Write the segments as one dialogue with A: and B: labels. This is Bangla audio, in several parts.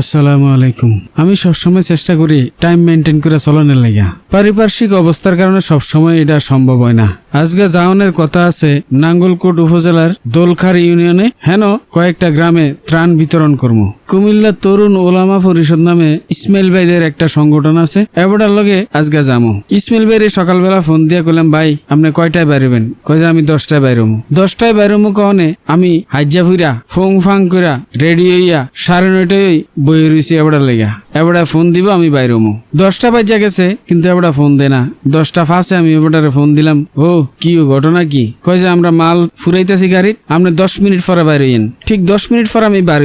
A: আসসালামু আলাইকুম। আমি সবসময় চেষ্টা করি টাইম মেনটেন করে চলনের লাগিয়া পারিপার্শ্বিক অবস্থার কারণে সবসময় এটা সম্ভব হয় না। আজকে জাওনের কথা আছে, নাঙ্গলকোট উপজেলার দোলখার ইউনিয়নে হেন কয়েকটা গ্রামে ত্রাণ বিতরণ করব কুমিল্লা তরুণ ওলামা পরিষদ নামে ইসমাইল ভাইদের একটা সংগঠন আছে এবারটার লগে আজকে যামো ইসমাইল ভাইরে সকালবেলা ফোন দিয়ে কইলাম, ভাই, আপনি কয়টায় বাইরবেন? কয় যে, আমি দশটায় বাইরমু। দশটায় বাইরমু কনে আমি হাজ্জা ফুইরা, ফোং ফাং কইরা, রেডি হইয়া সাড়ে নয়টায় বই রইছি এবারটার লেগা। এবারটা ফোন দিব, আমি বাইরমু দশটা বাজা গেছে, কিন্তু এবারটা ফোন দে না। দশটা ফাঁসে আমি এবারটারে ফোন দিলাম, ও, কি ঘটনা কি? কয় যে আমরা মাল ফুরাইতেছি গাড়ির, আপনি দশ মিনিট পরে বাইর হইয়েন। ঠিক দশ মিনিট পর আমি বার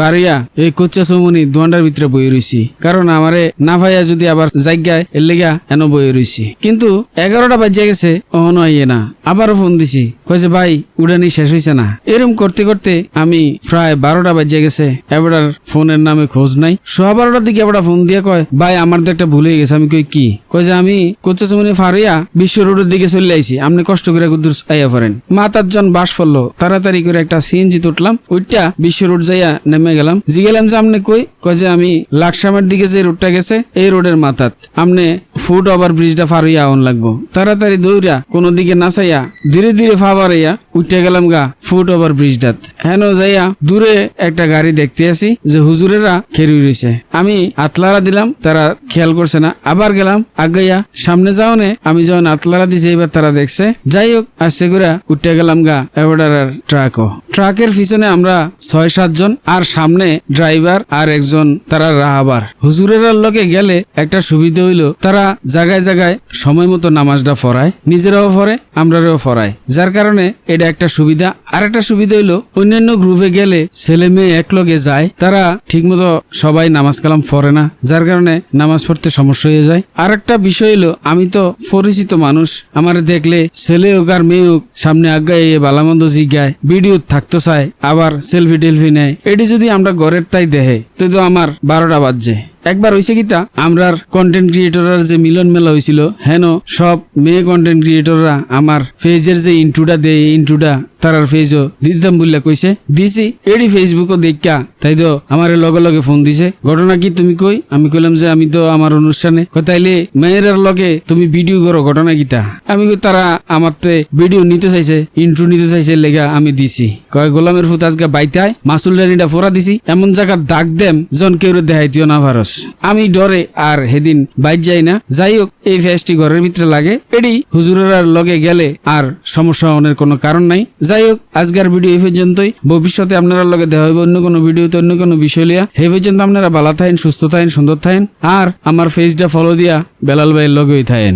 A: বাড়িয়া এই কোচ্চা চৌমনি দোয়ান্ডার ভিতরে বই রইছি। কারণ আমারে না ভাইয়া যদি আবার জায়গায়, এর লেগা এন বই রইছি। কিন্তু এগারোটা বাজে গেছে, অহন আইয়ে না। আবারও ফোন দিছি, কয় যে, ভাই, উড়ানি শেষ হইছে না। এরম করতে করতে আমি প্রায় বারোটা বাজে গেছে এবার ফোনের নামে খোঁজ নাই। সোয়া বারোটার দিকে এবার ফোন দিয়ে কয়, ভাই, আমার তো একটা ভুলে গেছে। আমি কই, কি? কয় যে, আমি কোচা চৌমনি ফারিয়া বিশ্ব রোডের দিকে চলে আইছি। আপনি কষ্ট করে কুদ্দুর আইয়া ফেরেন মাতার জন বাস ফললো। তাড়াতাড়ি করে একটা সিএনজি তুটলাম। ওইটা বিশ্ব রোড যাইয়া নেমে গেলাম। জিগেলাম যে, আপনি কই? কয় যে, আমি লাকসামের দিকে যে রোডটা গেছে, এই রোডের মাথাত। আপনি ফুট ওভার ব্রিজটা ফার হইয়া লাগবো। তাড়াতাড়ি দৌড়া কোনো দিকে না চাইয়া ধীরে ধীরে ফাবারাইয়া উঠে গেলাম গা ফুট ওভার ব্রিজটাত হেন যাইয়া দূরে একটা গাড়ি দেখতে আসি, যে হুজুরেরা খেরি রয়েছে আমি আতলারা দিলাম, তারা খেয়াল করছে না। আবার গেলাম, আগাইয়া সামনে যাওনে, আমি যখন আতলারা দিছি, এবার তারা দেখছে। যাই হোক আসছে করে উঠে গেলাম গা এবার ট্রাকও। ট্রাকের পিছনে আমরা ছয় সাতজন আর সামনে ড্রাইভার আর একজন, তারা রাহাবার। হুজুরের লোকে গেলে একটা সুবিধা হইল, তারা জায়গায় জায়গায় সময় মতো নামাজটা ফরায় নিজেরাও ফরে আমরাও ফরায় যার কারণে এটা একটা সুবিধা। আর একটা সুবিধা হইল, অন্যান্য গ্রুপে গেলে ছেলে মেয়ে একলগে যায়, তারা ঠিকমতো সবাই নামাজ কালাম ফরে না, যার কারণে নামাজ পড়তে সমস্যা হয়ে যায়। আর একটা বিষয় হইল, আমি তো পরিচিত মানুষ, আমার দেখলে ছেলে হোক আর মেয়ে হোক, সামনে আগায় বালামন্দ জিগায় ভিডিও থাকতো চায় আবার সেলফি টেলফি নেয়। এটি যদি আমরা ঘরের তাই দেহে তো আমার বারোটা বাজছে একবার হয়েছে কিতা আমরার কন্টেন্ট ক্রিয়েটর যে মিলন মেলা হয়েছিল হেন সব মেয়ে কন্টেন্ট ক্রিয়েটররা আমার ফেজের যে ইন্টুটা দেয় ইন্টুটা তারার ফেজও দিতাম বললে কইছে, দিছি, এডি ফেসবুকও দেখা তাই তো আমার লগে লগে ফোন দিছে। ঘটনা কি তুমি কই? আমি কইলাম যে, আমি তো আমার অনুষ্ঠানে। কই তাইলে মেয়েরার লগে তুমি ভিডিও করো ঘটনা কিতা আমি কই, তারা আমার তে ভিডিও নিতে চাইছে ইন্ট্রো নিতে চাইছে, লেগা আমি দিছি। কয়, গোলামের ফুত আজকে বাইতায়, মাসুল রানিটা ফোরা দিছি। এমন জায়গা ডাক দেম জন কেউ দেখাইতিও না ভারস। আমি ডরে আর হেদিন বাইর যাই না। যাই হোক, এই ফেসটি ঘরের ভিতরে লাগে। এডি হুজুরের লগে গেলে আর সমস্যা হওয়ার কোনো কারণ নাই। যাই হোক, আজকের ভিডিও এই পর্যন্তই। ভবিষ্যতে আপনারা লগে দেখা হবে অন্য কোনো ভিডিওতে, অন্য কোনো বিষয় লিয়া এই পর্যন্ত আপনারা ভালো থাকেন, সুস্থ থাকেন, সুন্দর থাকেন। আর আমার ফেসটা ফলো দিয়া বেলাল ভাইয়ের লগেই থাকেন।